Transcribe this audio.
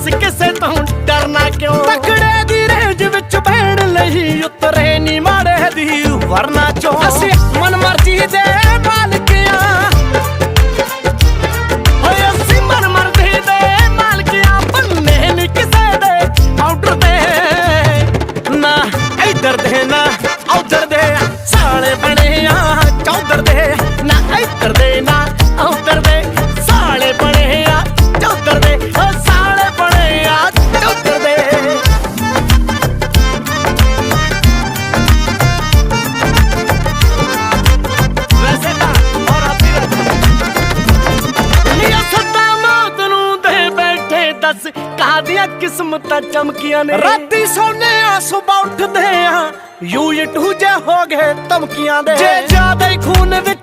ਦੱਸ ਕਿਸੇ ਤੋਂ ਡਰਨਾ ਕਿਉਂ? ਤਕੜੇ ਦੀ ਰੇਂਜ ਵਿੱਚ ਬਹਿਣ ਲਈ ਉਤਰੇ ਨੀ ਮਾੜੇ ਦੀ ਵਰਨਾ ਚੋਂ। ਅਸੀਂ ਮਨ ਮਰਜ਼ੀ ਦੱਸ ਕਾਹਦੀਆਂ ਕਿਸਮਤਾਂ ਚਮਕੀਆਂ ਨੇ? ਰਾਤੀ ਸੋਨੇ ਆ ਸੁਬਹ ਉੱਠਦੇ ਆ ਯੂ ਟੂ ਜੇ ਹੋ ਗਏ ਧਮਕੀਆਂ ਦੇ। ਜੇ ਜ਼ਿਆਦਾ ਹੀ ਖੂਨ ਵਿੱਚ